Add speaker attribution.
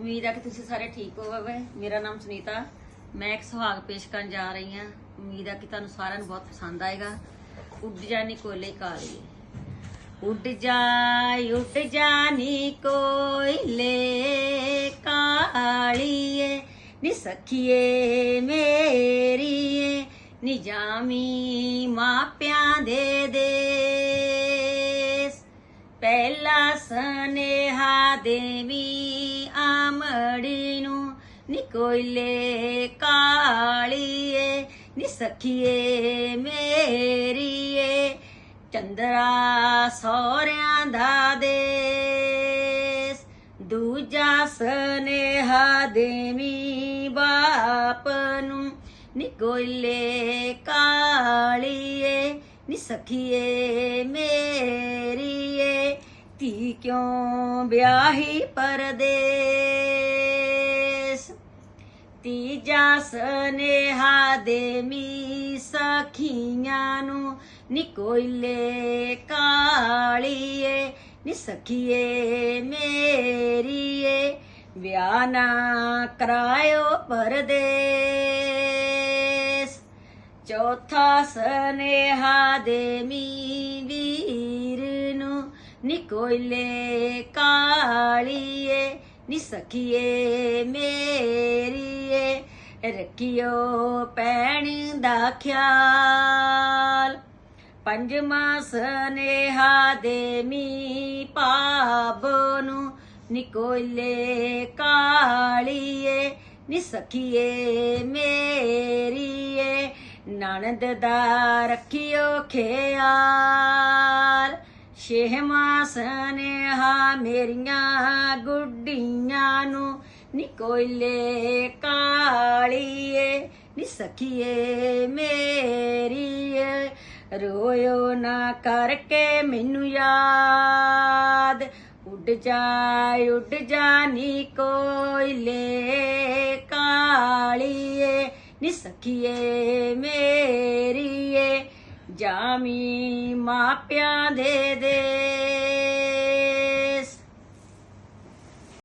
Speaker 1: ਉਮੀਦ ਹੈ ਕਿ ਤੁਸੀਂ ਸਾਰੇ ਠੀਕ ਹੋਵੋਗੇ। ਮੇਰਾ ਨਾਮ ਸੁਨੀਤਾ। ਮੈਂ ਇੱਕ ਸੁਹਾਗ ਪੇਸ਼ ਕਰਨ ਜਾ ਰਹੀ ਹਾਂ। ਉਮੀਦ ਹੈ ਕਿ ਤੁਹਾਨੂੰ ਸਾਰਿਆਂ ਨੂੰ ਬਹੁਤ ਪਸੰਦ ਆਏਗਾ। ਉੱਡ ਜਾਨੀ ਕੋਲੇ ਕਾਲੀ। ਉੱਡ ਜਾਈ ਉੱਡ ਜਾਨੀ ਕੋਇਲੇ ਕਾਲੀਏ। ਨੀ ਸਖੀਏ ਮੇਰੀਏ, ਨੀ ਜਾਮੀ ਮਾਪਿਆਂ ਦੇ ਦੇ ਪਹਿਲਾ ਸਨੇਹਾ ਦੇਵੀ ਆਮੜੀ ਨੂੰ ਨੀ ਕੋਇਲੇ ਕਾਲੀਏ ਨੀ ਸਖੀਏ ਮੇਰੀਏ ਚੰਦਰਾ ਸੋਹਰਿਆਂ ਦਾ ਦੇਸ ਦੂਜਾ ਸਨੇਹਾ ਦੇਵੀ ਬਾਪ ਨੂੰ ਨੀ ਕੋਇਲੇ ਕਾਲੀਏ ਨੀ ਸਖੀਏ ਮੇਰੀਏ ਧੀ ਕਿਉਂ ਵਿਆਹੀ ਪਰਦੇ ਤੀਜਾ ਸਨੇਹਾ ਦੇਮੀ ਸਖੀਆਂ ਨੂੰ ਨੀ ਕੋਇਲੇ ਕਾਲੀਏ ਨੀ ਸਖੀਏ ਮੇਰੀਏ। ਵਿਆਹ ਨਾ ਕਰਾਇਓ ਪਰਦੇਸ। ਚੌਥਾ ਸਨੇਹਾ ਦੇਮੀ ਵੀਰ ਨੂੰ ਨੀ ਕੋਇਲੇ ਕਾਲੀਏ ਨੀ ਸਖੀਏ ਮੇਰੀਏ। ਰੱਖਿਓ ਪੈਣ ਦਾ ਖਿਆਲ। ਪੰਜਵਾਂ ਸਨੇਹਾ ਦੇਮੀ ਭਾਬ ਨੂੰ ਨੀ ਕੋਇਲੇ ਕਾਲੀਏ ਨੀ ਸਖੀਏ ਮੇਰੀਏ। ਨਣਦ ਦਾ ਰੱਖਿਓ ਖਿਆਲ। ਛੇਵਾਂ ਸਨੇਹਾ ਮੇਰੀਆਂ ਗੁੱਡੀਆਂ ਨੂੰ ਨੀ ਕੋਇਲੇ ਕਾਲੀਏ, ਨੀ ਸਖੀਏ ਮੇਰੀਏ। ਰੋਇਓ ਨਾ ਕਰਕੇ ਮੈਨੂੰ ਯਾਦ, ਉੱਡ ਜਾ ਉੱਡ ਜਾ ਨੀ ਕੋਇਲੇ ਕਾਲੀਏ, ਨੀ ਸਖੀਏ ਮੇਰੀਏ। ਜਾਮੀ ਮਾਪਿਆਂ ਦੇ ਦੇ